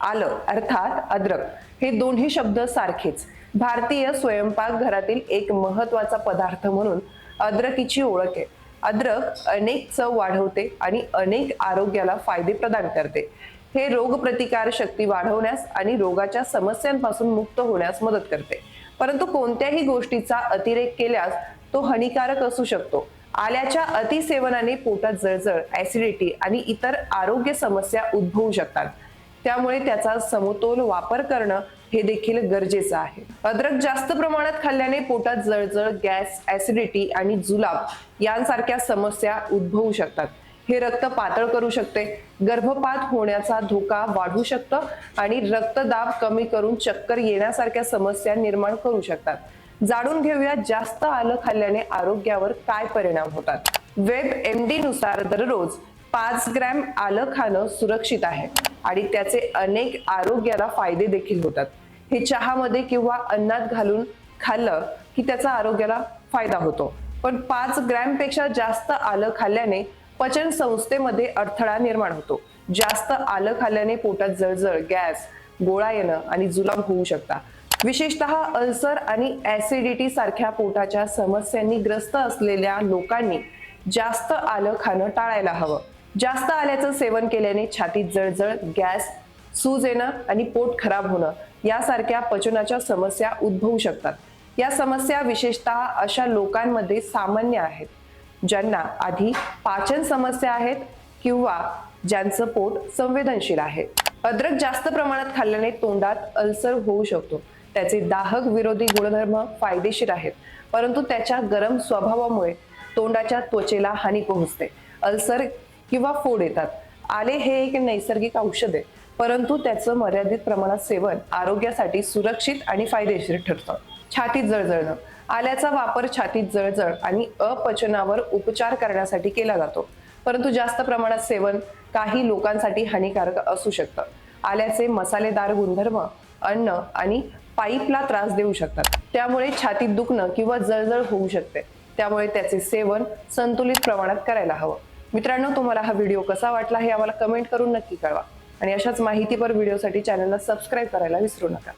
आलं अर्थात अद्रक. हे दोन्ही शब्द सारखेच. भारतीय स्वयंपाक घरातील एक महत्त्वाचा पदार्थ म्हणून अद्रकीची ओळख आहे. अद्रक अनेक चव वाढवते आणि अनेक आरोग्याला फायदे प्रदान करते. हे रोगप्रतिकार शक्ती वाढवण्यास आणि रोगाच्या समस्यांपासून मुक्त होण्यास मदत करते. परंतु कोणत्याही गोष्टीचा अतिरेक केल्यास तो हानिकारक असू शकतो. आल्याच्या अतिसेवनाने पोटात जळजळ ऍसिडिटी आणि इतर आरोग्य समस्या उद्भवू शकतात. त्यामुळे त्याचा समतोल वापर करणं हे देखील गरजेचं आहे. अद्रक जास्त प्रमाणात खाल्ल्याने पोटात जळजळ गॅस ऍसिडिटी आणि जुलाब यांसारख्या समस्या उद्भवू शकतात. हे रक्त पातळ करू शकते. गर्भपात होण्याचा धोका वाढू शकतं आणि रक्तदाब कमी करून चक्कर येण्यासारख्या समस्या निर्माण करू शकतात. जाणून घेऊया जास्त आलं खाल्ल्याने आरोग्यावर काय परिणाम होतात. वेब एम डी नुसार दररोज पाच ग्रॅम आलं खाणं सुरक्षित आहे आणि त्याचे अनेक आरोग्याला फायदे देखील होतात. हे चहामध्ये किंवा अन्नात घालून खाल्लं की त्याचा आरोग्याला फायदा होतो. पण पाच ग्रॅमपेक्षा जास्त आलं खाल्ल्याने पचन संस्थेमध्ये अडथळा निर्माण होतो. जास्त आलं खाल्ल्याने पोटात जळजळ गॅस गोळा येणं आणि जुलाब होऊ शकता विशेषतः अल्सर आणि ऍसिडिटी सारख्या पोटाच्या समस्यांनी ग्रस्त असलेल्या लोकांनी जास्त आलं खाणं टाळायला हवं. जास्त आल्याचं सेवन केल्याने छातीत जळजळ गॅस सूज येणं आणि पोट खराब होणं यासारख्या पचनाच्या समस्या उद्भवू शकतात. या समस्या विशेषतः अशा लोकांमध्ये सामान्य आहेत ज्यांना आधी पाचन समस्या आहेत किंवा ज्यांचं पोट संवेदनशील आहे. अद्रक जास्त प्रमाणात खाल्ल्याने तोंडात अल्सर होऊ शकतो. त्याचे दाहक विरोधी गुणधर्म फायदेशीर आहेत परंतु त्याच्या गरम स्वभावामुळे तोंडाच्या त्वचेला हानी पोहोचते. अल्सर किंवा फोड येतात. आले हे एक नैसर्गिक औषध आहे. परंतु त्याचं मर्यादित प्रमाणात सेवन आरोग्यासाठी सुरक्षित आणि फायदेशीर ठरतं. छातीत जळजळणं. आल्याचा वापर छातीत जळजळ आणि अपचनावर उपचार करण्यासाठी केला जातो. परंतु जास्त प्रमाणात सेवन काही लोकांसाठी हानिकारक असू शकतं. आल्याचे मसालेदार गुणधर्म अन्न आणि पाईपला त्रास देऊ शकतात. त्यामुळे छातीत दुखणं किंवा जळजळ होऊ शकते. त्यामुळे त्याचे सेवन संतुलित प्रमाणात करायला हवं. मित्रांनो तुम्हाला हा व्हिडिओ कसा वाटला हे आम्हाला कमेंट करून नक्की कळवा. आणि अशाच माहितीपर व्हिडिओसाठी चॅनलला सबस्क्राईब करायला विसरू नका.